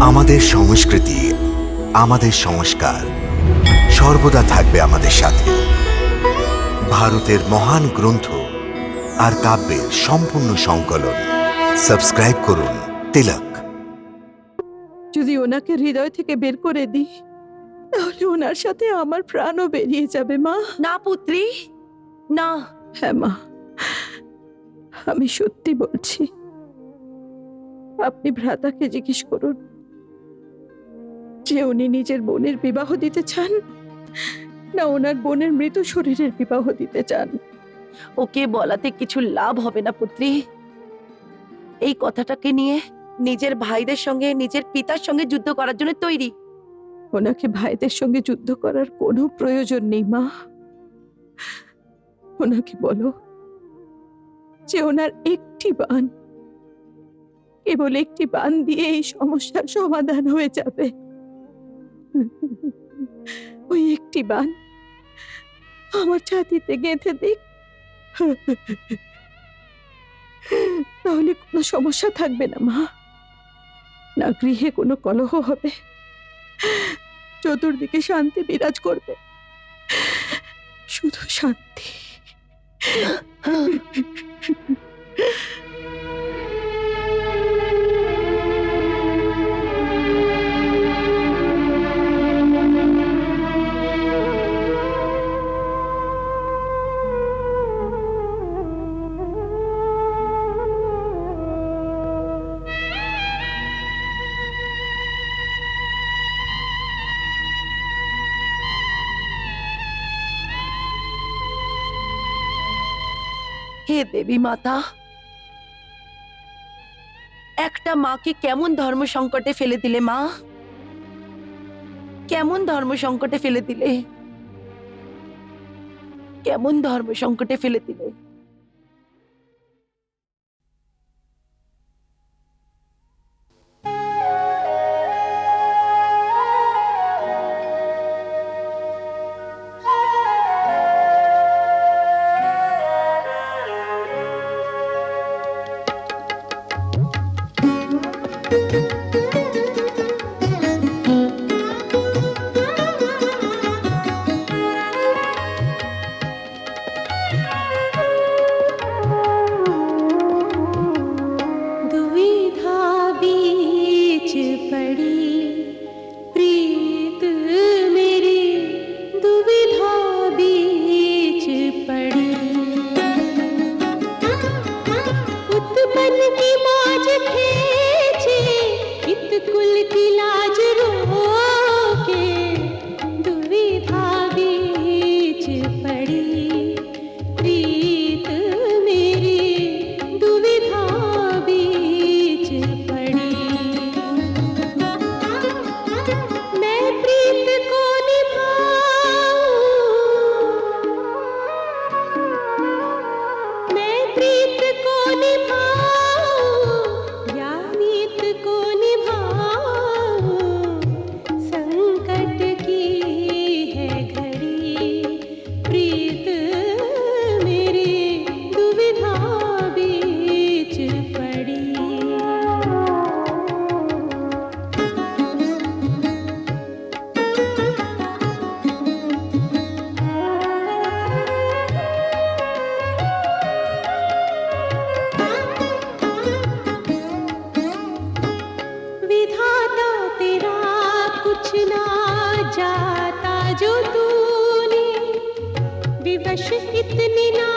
আমাদের সংস্কৃতি আমাদের সংস্কার সর্বদা থাকবে আমাদের সাথে। ভারতের মহান গ্রন্থ আর কাব্যের সম্পূর্ণ সংকলন। সাবস্ক্রাইব করুন তিলক। যদি ওনাকে হৃদয় থেকে বের করে দিই তাহলে ওনার সাথে আমার প্রাণও বেরিয়ে যাবে মা। না পুত্রী না। হ্যাঁ মা। আমি সত্যি বলছি আপনি ভ্রাতাকে জিজ্ঞেস করুন। যে উনি নিজের বোনের বিবাহ দিতে চান, না ওনার বোনের মৃত শরীরের বিবাহ দিতে চান। ওকে বলাতে কিছু লাভ হবে না, পুত্রী। এই কথাটাকে নিয়ে নিজের ভাইদের সঙ্গে, নিজের পিতার সঙ্গে যুদ্ধ করার জন্য তৈরি। ওনাকে ভাইদের সঙ্গে যুদ্ধ করার কোনো প্রয়োজন নেই, মা। ওনাকে বলো যে ওনার একটি বান, কেবল একটি বান দিয়ে এই সমস্যার সমাধান হয়ে যাবে। ওই একটি বান আমার ছাতিতে গেঁথে দিক। তাহলে কোনো সমস্যা থাকবে না, মা। না গৃহে কোনো কলহ হবে। চতুর্দিকে শান্তি বিরাজ করবে। শুধু শান্তি। হে দেবী মাতা, একটা মাকে কেমন ধর্ম সংকটে ফেলে দিলে মা? কেমন ধর্ম সংকটে ফেলে দিলে? কেমন ধর্ম সংকটে ফেলে দিলে? दाता जो तूने विवश इतनी ना